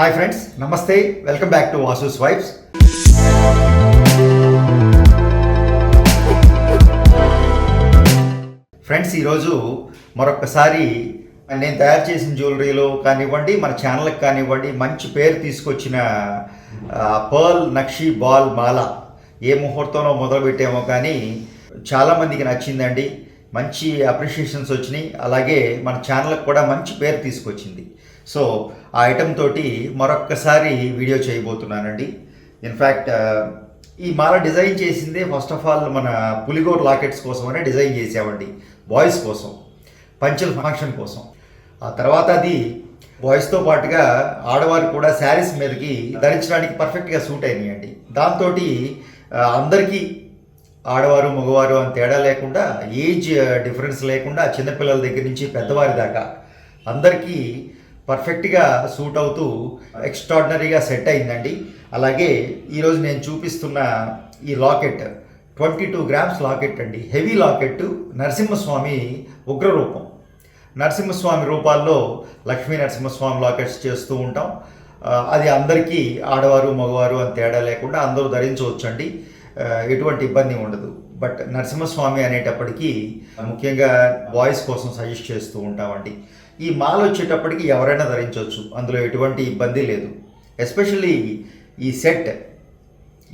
Hi friends నమస్తే welcome back to Vasu's vibes friends ఈరోజు మరొకసారి నేను తయారు చేసిన జ్యువెలరీలో కానివ్వండి మన ఛానల్కి కానివ్వండి మంచి పేరు తీసుకొచ్చిన పర్ల్ నక్షి బాల్ మాల ఏ ముహూర్తంలో మొదలుపెట్టామో కానీ చాలామందికి నచ్చిందండి. మంచి అప్రిషియేషన్స్ వచ్చినాయి. అలాగే మన ఛానల్కి కూడా మంచి పేరు తీసుకొచ్చింది. సో ఆ ఐటెం తోటి మరొక్కసారి వీడియో చేయబోతున్నానండి. ఇన్ఫ్యాక్ట్ ఈ మాల డిజైన్ చేసిందే ఫస్ట్ ఆఫ్ ఆల్ మన పులిగోర్ లాకెట్స్ కోసమనే డిజైన్ చేసామండి. బాయ్స్ కోసం. పంచల్ ఫంక్షన్ కోసం. ఆ తర్వాత అది బాయ్స్తో పాటుగా ఆడవారు కూడా శారీస్ మీదకి ధరించడానికి పర్ఫెక్ట్గా సూట్ అయినాయండి. దాంతో అందరికీ ఆడవారు మగవారు అని తేడా లేకుండా ఏజ్ డిఫరెన్స్ లేకుండా చిన్నపిల్లల దగ్గర నుంచి పెద్దవారి దాకా అందరికీ పర్ఫెక్ట్గా సూట్ అవుతూ ఎక్స్ట్రాడినరీగా సెట్ అయిందండి. అలాగే ఈరోజు నేను చూపిస్తున్న ఈ locket twenty two grams locket అండి. హెవీ లాకెట్ నరసింహస్వామి ఉగ్రరూపం. నరసింహస్వామి రూపాల్లో లక్ష్మీ నరసింహస్వామి లాకెట్స్ చేస్తూ ఉంటాం. అది అందరికీ ఆడవారు మగవారు అని తేడా లేకుండా అందరూ ధరించవచ్చండి. అండి ఎటువంటి ఇబ్బంది ఉండదు. బట్ నరసింహస్వామి అనేటప్పటికీ ముఖ్యంగా బాయ్స్ కోసం సజెస్ట్ చేస్తూ ఉంటామండి. ఈ మాల వచ్చేటప్పటికి ఎవరైనా ధరించవచ్చు. అందులో ఎటువంటి ఇబ్బంది లేదు. ఎస్పెషల్లీ ఈ సెట్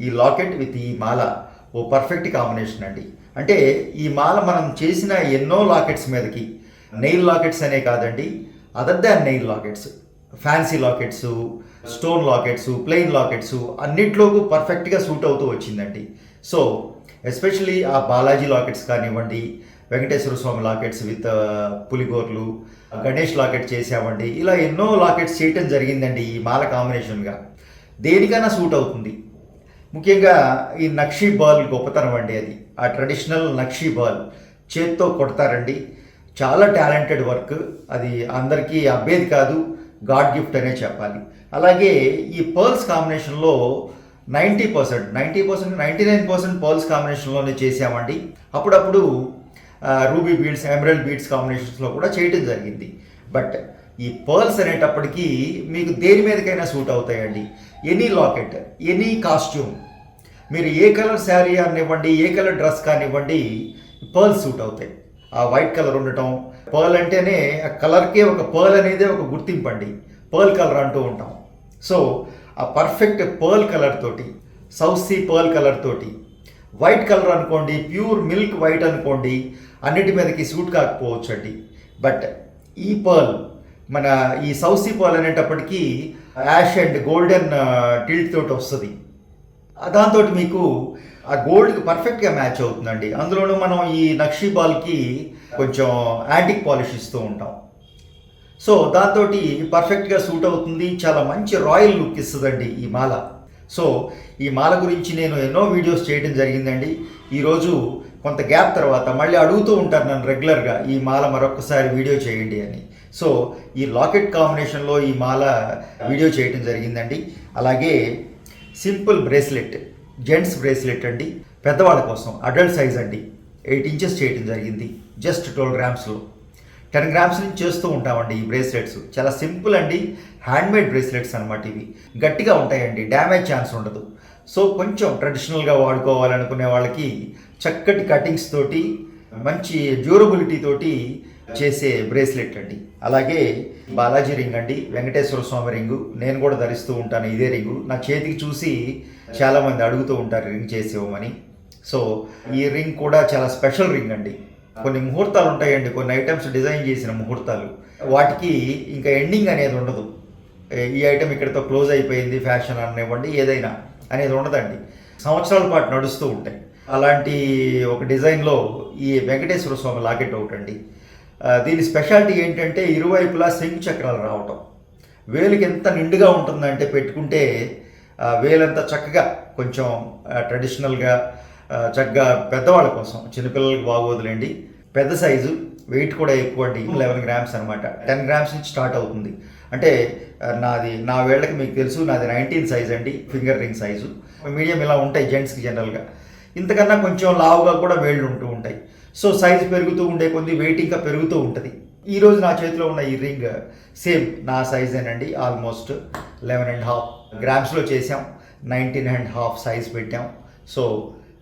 ఈ లాకెట్ విత్ ఈ మాల ఓ పర్ఫెక్ట్ కాంబినేషన్ అండి. అంటే ఈ మాల మనం చేసిన ఎన్నో లాకెట్స్ మీదకి నెయిల్ లాకెట్స్ అనే కాదండి other than nail lockets. Fancy lockets stone lockets plain lockets అన్నిట్లోకి పర్ఫెక్ట్గా సూట్ అవుతూ వచ్చిందండి. సో ఎస్పెషలీ ఆ బాలాజీ లాకెట్స్ కానివ్వండి వెంకటేశ్వర స్వామి లాకెట్స్ విత్ uh, పులిగోర్లు గణేష్ లాకెట్ చేసామండి ఇలా ఎన్నో లాకెట్స్ చేయటం జరిగిందండి ఈ మాల కాంబినేషన్గా దేనికైనా సూట్ అవుతుంది. ముఖ్యంగా ఈ నక్షీ బాల్ గొప్పతనం అండి అది. ఆ ట్రెడిషనల్ నక్షీ బాల్ చేత్తో కొడతారండి. చాలా టాలెంటెడ్ వర్క్ అది అందరికీ అబ్బేది కాదు. గాడ్ గిఫ్ట్ అనే చెప్పాలి. అలాగే ఈ పర్ల్స్ కాంబినేషన్లో ninety percent ninety percent ninety nine percent pearls కాంబినేషన్లోనే చేసామండి అప్పుడప్పుడు రూబీ బీడ్స్ ఎమరల్ బీడ్స్ కాంబినేషన్స్లో కూడా చేయటం జరిగింది. బట్ ఈ పర్ల్స్ అనేటప్పటికీ మీకు దేని మీదకైనా సూట్ అవుతాయండి. ఎనీ లాకెట్ ఎనీ కాస్ట్యూమ్ మీరు ఏ కలర్ శారీ కానివ్వండి ఏ కలర్ డ్రెస్ కానివ్వండి పర్ల్స్ సూట్ అవుతాయి. ఆ వైట్ కలర్ ఉండటం. పర్ల్ అంటేనే ఆ కలర్కే ఒక పర్ల్ అనేది ఒక గుర్తింపు అండి. పర్ల్ కలర్ అంటూ ఉంటాం. సో ఆ పర్ఫెక్ట్ పర్ల్ కలర్ తోటి సౌత్ సీ పర్ల్ కలర్ తోటి వైట్ కలర్ అనుకోండి ప్యూర్ మిల్క్ వైట్ అనుకోండి అన్నిటి మీదకి సూట్ కాకపోవచ్చు అండి బట్ ఈ పర్ల్ మన ఈ సౌత్ సీ పర్ల్ అనేటప్పటికీ యాష్ అండ్ గోల్డెన్ టిల్ట్ తోటి వస్తుంది. దాంతో మీకు ఆ గోల్డ్కి పర్ఫెక్ట్గా మ్యాచ్ అవుతుందండి. అందులోనూ మనం ఈ నక్షీ బాల్కి కొంచెం యాంటిక్ పాలిష్ ఇస్తూ ఉంటాం. సో దాంతో పర్ఫెక్ట్గా సూట్ అవుతుంది. చాలా మంచి రాయల్ లుక్ ఇస్తుందండి ఈ మాల. సో ఈ మాల గురించి నేను ఎన్నో వీడియోస్ చేయడం జరిగిందండి. ఈరోజు కొంత గ్యాప్ తర్వాత మళ్ళీ అడుగుతూ ఉంటారు నన్ను రెగ్యులర్గా ఈ మాల మరొకసారి వీడియో చేయండి అని. సో ఈ లాకెట్ కాంబినేషన్లో ఈ మాల వీడియో చేయడం జరిగిందండి. అలాగే సింపుల్ బ్రేస్లెట్ జెంట్స్ బ్రేస్లెట్ అండి. పెద్దవాళ్ళ కోసం అడల్ట్ సైజ్ అండి. ఎయిట్ ఇంచెస్ చేయడం జరిగింది జస్ట్ ట్వెల్వ్ గ్రామ్స్లో. టెన్ గ్రామ్స్ నుంచి చేస్తూ ఉంటామండి ఈ బ్రేస్లెట్స్. చాలా సింపుల్ అండి హ్యాండ్మేడ్ బ్రేస్లెట్స్ అనమాట ఇవి. గట్టిగా ఉంటాయండి డ్యామేజ్ ఛాన్స్ ఉండదు. సో కొంచెం ట్రెడిషనల్గా వాడుకోవాలనుకునే వాళ్ళకి చక్కటి కటింగ్స్ తోటి మంచి డ్యూరబిలిటీ తోటి చేసే బ్రేస్లెట్ అండి. అలాగే బాలాజీ రింగ్ అండి వెంకటేశ్వర స్వామి రింగు నేను కూడా ధరిస్తూ ఉంటాను ఇదే రింగు. నా చేతికి చూసి చాలామంది అడుగుతూ ఉంటారు రింగ్ చేసేవమని. సో ఈ రింగ్ కూడా చాలా స్పెషల్ రింగ్ అండి. కొన్ని ముహూర్తాలు ఉంటాయండి కొన్ని ఐటమ్స్ డిజైన్ చేసిన ముహూర్తాలు. వాటికి ఇంకా ఎండింగ్ అనేది ఉండదు. ఈ ఐటమ్ ఇక్కడితో క్లోజ్ అయిపోయింది ఫ్యాషన్ అనేవ్వండి ఏదైనా అనేది ఉండదండి. సంవత్సరాల పాటు నడుస్తూ ఉంటాయి. అలాంటి ఒక డిజైన్లో ఈ వెంకటేశ్వర స్వామి లాకెట్ ఒకటండి. దీని స్పెషాలిటీ ఏంటంటే ఇరువైపులా శంకు చక్రాలు రావటం. వేలుకి ఎంత నిండుగా ఉంటుందంటే పెట్టుకుంటే వేలంతా చక్కగా కొంచెం ట్రెడిషనల్గా చక్కగా పెద్దవాళ్ళ కోసం చిన్నపిల్లలకి బాగోదులేండి. పెద్ద సైజు వెయిట్ కూడా ఎక్కువ అండి లెవెన్ గ్రామ్స్ అనమాట టెన్ గ్రామ్స్ నుంచి స్టార్ట్ అవుతుంది. అంటే నాది నా వేళ్ళకి మీకు తెలుసు నాది నైన్టీన్ సైజ్ అండి ఫింగర్ రింగ్ సైజు. మీడియం ఇలా ఉంటాయి జెంట్స్కి జనరల్గా. ఇంతకన్నా కొంచెం లావుగా కూడా వేళ్ళు ఉంటూ ఉంటాయి. సో సైజ్ పెరుగుతూ ఉండే కొద్ది వెయిట్ ఇంకా పెరుగుతూ ఉంటుంది. ఈరోజు నా చేతిలో ఉన్న ఈ రింగ్ సేమ్ నా సైజేనండి ఆల్మోస్ట్ లెవెన్ అండ్ హాఫ్ గ్రామ్స్లో చేసాం నైన్టీన్ అండ్ హాఫ్ సైజ్ పెట్టాం. సో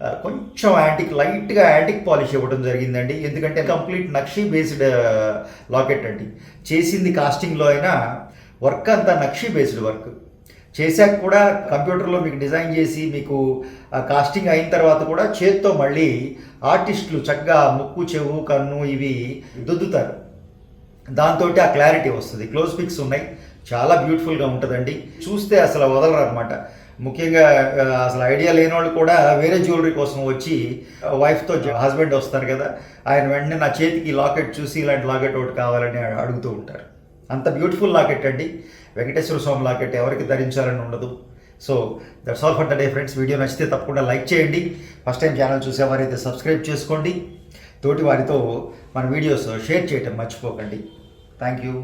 uh, కొంచెం యాంటిక్ లైట్గా యాంటిక్ పాలిష్ ఇవ్వడం జరిగిందండి. ఎందుకంటే కంప్లీట్ నక్షీ బేస్డ్ లాకెట్ అండి. చేసింది కాస్టింగ్లో అయినా వర్క్ అంతా నక్షీ బేస్డ్ వర్క్ చేశాక కూడా కంప్యూటర్లో మీకు డిజైన్ చేసి మీకు కాస్టింగ్ అయిన తర్వాత కూడా చేత్తో మళ్ళీ ఆర్టిస్టులు చక్కగా ముక్కు చెవు కన్ను ఇవి దుద్దుతారు దాంతో ఆ క్లారిటీ వస్తుంది. క్లోజ్ పిక్స్ ఉన్నాయి. చాలా బ్యూటిఫుల్గా ఉంటుందండి. చూస్తే అసలు వదలరు అనమాట ముఖ్యంగా అసలు ఐడియా లేని వాళ్ళు కూడా వేరే జ్యువెలరీ కోసం వచ్చి వైఫ్తో హస్బెండ్ వస్తారు కదా. ఆయన వెంటనే నా చేతికి లాకెట్ చూసి ఇలాంటి లాకెట్ ఒకటి కావాలని అడుగుతూ ఉంటారు. అంత బ్యూటిఫుల్ లాకెట్ అండి. వెంకటేశ్వర స్వామి లాకెట్ ఎవరికి ధరించాలని ఉండదు. So that's all for the day friends video నచ్చితే తప్పకుండా లైక్ చేయండి. ఫస్ట్ టైం ఛానల్ చూసేవారైతే సబ్స్క్రైబ్ చేసుకోండి. తోటి వారితో మన వీడియోస్ షేర్ చేయటం మర్చిపోకండి. Thank you.